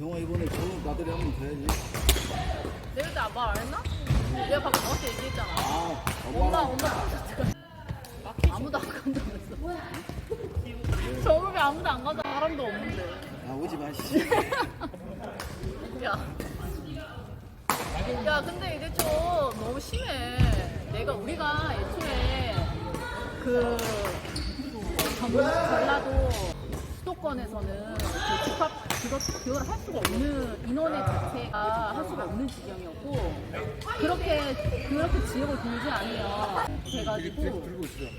경아 이번에 좋은 나들이 한번 가야지. 내가 그때 말안 했나? 내가 방금 너한테 얘기했잖아. 아, 엄마, 엄마. 아무도 안 간다면서. 저룹에 아무도 안 가자. 사람도 없는데. 아, 오지 마, 씨. 야. 야, 근데 이제 좀 너무 심해. 내가 우리가 애초에 그 전- 전라도 수도권에서는 그 집합 그것 그걸 할 수가 없는 인원의 자체가 할 수가 없는 지경이었고 그렇게 그렇게 지역을 돌지 않으면 돼가지고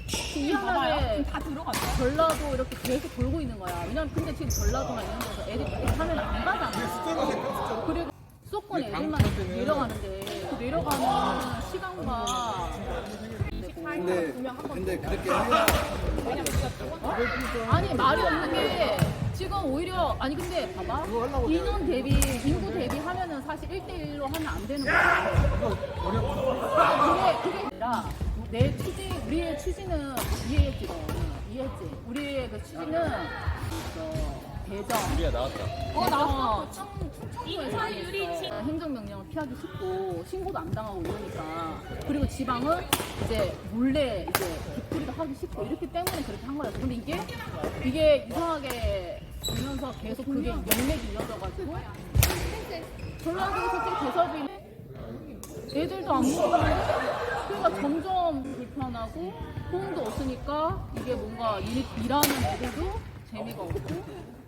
희한하게 다 들어갔어. 전라도 이렇게 계속 돌고 있는 거야. 왜냐면 근데 지금 전라도나 이런 데서 애들이 산을 안 가잖아. 그리고 수도권 애들만 내려가는데 그 내려가는 시간과 근데, 근데 그렇게 해야 아니 말이 없는 게 지금 오히려 아니 근데 봐봐. 인원 대비 인구 대비 하면은 사실 1대1로 하면 안 되는 거야. 그게 그게 아니라 내 취지 우리의 취지는 이해했지 너. 이해했지? 우리의 그 취지는 저 대전. 우리가 나왔다. 어 나왔어 충청도에서 행정명령을 피하기 쉽고 신고도 안 당하고 이러니까. 그리고 지방은 이제 몰래 이제 뒷풀이도 하기 쉽고 이렇기 때문에 그렇게 한 거였어 근데 이게 이게 이상하게 되면서 계속 그게 연맥이 이어져가지고 전라도에서 지금 대설비 애들도 안 먹는데 그러니까 점점 불편하고 호응도 없으니까 이게 뭔가 일, 일하는 애들도 재미가 없고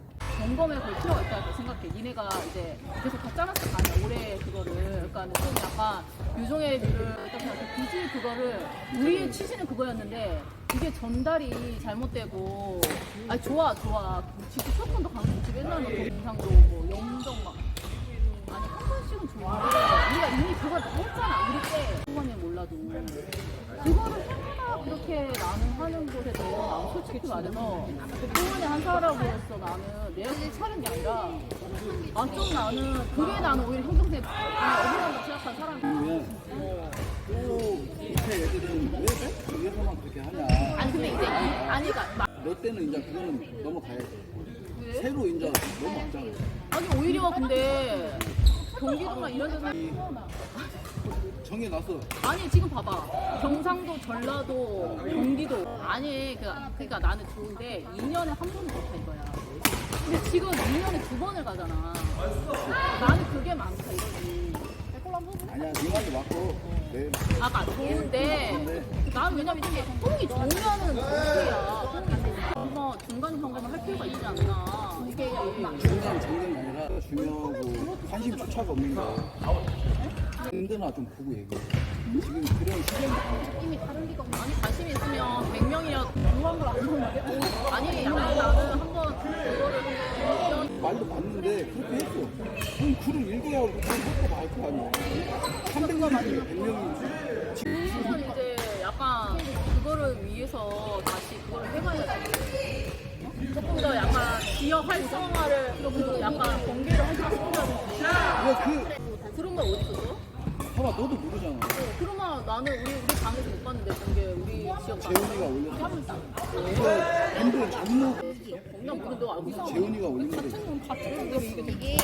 점검해 볼 필요가 있다고 생각해. 니네가 이제 계속 다 짜놨을 거 아니야, 올해 그거를. 그러니까 좀 약간 유종의 류를 어떻게 굳이 그거를 우리의 취지는 그거였는데 이게 전달이 잘못되고 아 좋아 좋아 진짜 초권도 가는 집 옛날에 동상도 뭐 영정 막 아니 한 번씩은 좋은데 우리가 이미 그걸 다 했잖아 우리 때 후반에 몰라도 그거를 해마다 그렇게 나는 하는 것에 대해서 나는 솔직히 말해서 후반에 한 사람으로서 나는 내 역을 차린 게 아니라 아좀 나는 그게 나는 오히려 행정세 어디라고 생각한 사람이야 그러면 어. 또 밑에 애들은 왜 위에서만 그렇게 하냐. 아니 근데 이제 이, 아니 그러니까 너 때는 이제 그거는 넘어가야지. 왜? 새로 이제 넘어왔잖아. 아니 오히려 근데 경기도나 이런 데서 정해 놨어. 아니 지금 봐봐 경상도 전라도 아니 그, 그러니까 나는 좋은데 2년에 한 번은 좋다 이거야. 근데 지금 2년에 두 번을 가잖아. 나는 그게 많다 이거지. 아니야, 네 말이 맞고. 내 아까 좋은데 난 왜냐면 이게 똥이 좋으면은 좋이야 뭐 중간 점검을 할 필요가 있지 않나. 이게 중간 정경이 아니라 중요하고 관심 조차가 없는 거야. 힘드나 좀 보고 얘기해. 지금 그런 시간이 이미 다른 없 아니 관심 있으면 100명이야 궁금한 걸안 보는데 아니 약간 나는 한번 그거를 좀 말도 맞는데 그렇게 했어. 그럼 글을 읽어야 그걸 먹고 말거 아니야. 300명 중에 100명이 지금은 이제 약간 그거를 위해서 다시 그걸 해봐야지. 조금 더 약간 지역 활성화를 좀 약간 공개를 하고 싶다든지. 왜 그, 그런 걸 어디서 줘? 봐봐, 너도 모르잖아. 그러면 나는 우리 우리 방에서 못 봤는데 그게 우리 지역 방. 재훈이가 올렸어. 이거 인도 장로 그냥 무슨 너 알고 있어? 재훈이가 올린 거지. 같은 건 같은 건데 왜 이게 이게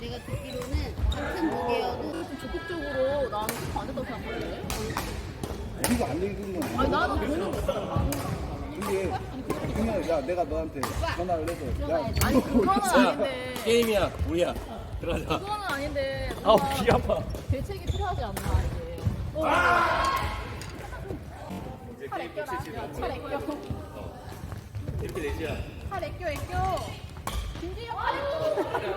내가 듣기로는 같은 무게여도 좀 적극적으로 나는 그거 안 했다고 생각하는데. 우리가 안 읽은 건 아니 아니야. 나는 보는 거 있어. 이게 그냥 야 내가 너한테 전화를 해서 야 아니 그거는 자, 아닌데. 게임이야, 우리야. 들어가자. 그거는 아닌데. 아우, 뭔가 귀 아파. 대책이 필요하지 않나 이제. 어. 팔 애껴라. 팔 애껴. 이렇게 되지야. 팔 애껴 애껴. 김지영 팔 애껴.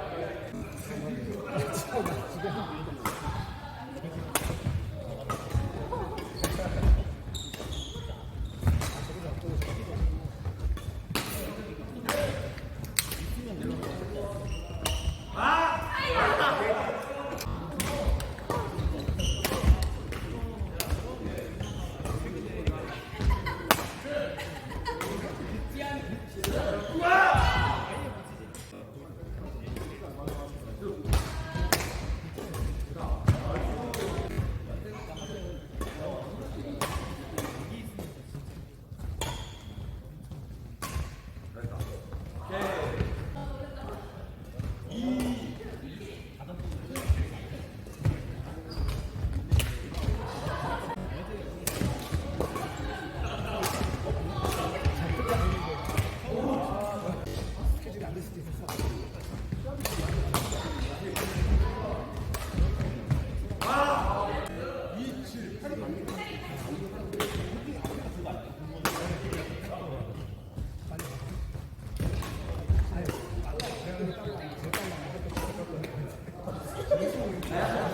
Yeah.